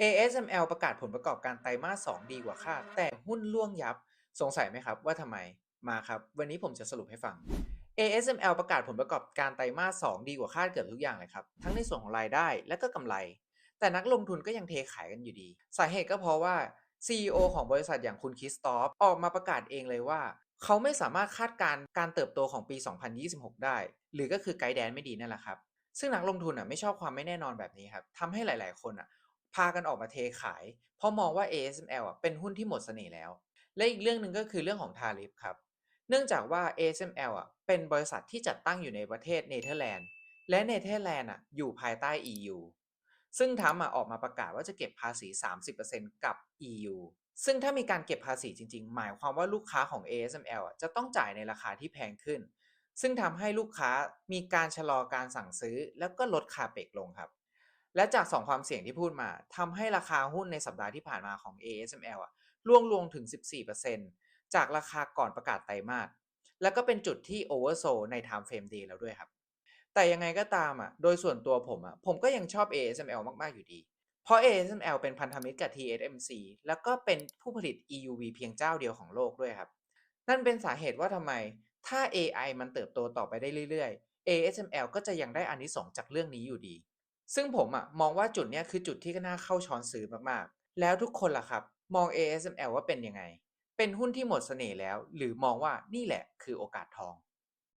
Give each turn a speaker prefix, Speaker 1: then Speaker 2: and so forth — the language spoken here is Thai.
Speaker 1: ASML ประกาศผลประกอบการไตรมาส 2 ดีกว่าคาดแต่หุ้นร่วงยับ สงสัยไหมครับว่าทำไม?มาครับ วันนี้ผมจะสรุปให้ฟัง ASML ประกาศผลประกอบการไตรมาส 2 ดีกว่าคาดเกือบทุกอย่างเลยครับ ทั้งในส่วนของรายได้และก็กำไร แต่นักลงทุนก็ยังเทขายกันอยู่ดี สาเหตุก็เพราะว่า CEO ของบริษัทอย่างคุณ Christoph ออกมาประกาศเองเลยว่า เขาไม่สามารถคาดการณ์การเติบโตของปี 2026 ได้ หรือก็คือ Guidance ไม่ดีนั่นแหละครับซึ่งนักลงทุนน่ะไม่ชอบความไม่แน่นอนแบบนี้ครับทำให้หลาย ๆ คนน่ะ พากันออกมาเทขาย เพราะมองว่า ASML อะเป็นหุ้นที่หมดเสน่ห์แล้ว และอีกเรื่องหนึ่งก็คือเรื่องของ Tariff ครับ เนื่องจากว่า ASML อะเป็นบริษัทที่จัดตั้งอยู่ในประเทศเนเธอร์แลนด์ และเนเธอร์แลนด์อะอยู่ภายใต้ EU ซึ่ง Trump อะออกมาประกาศว่าจะเก็บภาษี 30%กับ EU ซึ่งถ้ามีการเก็บภาษีจริง ๆ หมายความว่าลูกค้าของ ASML อะจะต้องจ่ายในราคาที่แพงขึ้น ซึ่งทำให้ลูกค้ามีการชะลอการสั่งซื้อ แล้วก็ลด Capex ลงครับ และจาก 2 ความเสี่ยงที่พูดมาทำให้ราคาหุ้นในสัปดาห์ที่ผ่านมาของ ASML อะร่วงลงถึง 14%จากราคาก่อนประกาศไตรมาสแล้วก็เป็นจุดที่ Oversold ใน Time Frame Day แล้วด้วยครับ แต่ยังไงก็ตามอะโดยส่วนตัวผมอะผมก็ยังชอบ ASML มาก ๆ อยู่ดี เพราะ ASML เป็นพันธมิตรกับ TSMC แล้วก็เป็นผู้ผลิต EUV เพียงเจ้าเดียวของโลกด้วยครับ นั่นเป็นสาเหตุว่าทำไมถ้าเอไอมันเติบโตต่อไปได้เรื่อย ๆ ASML ก็จะยังได้อานิสงส์จากเรื่องนี้อยู่ดี ซึ่งผมอะมองว่าจุดเนี้ยคือจุดที่น่าเข้าช้อนซื้อมากๆ แล้วทุกคนล่ะครับ มอง ASML ว่าเป็นยังไง เป็นหุ้นที่หมดเสน่ห์แล้ว หรือมองว่านี่แหละคือโอกาสทอง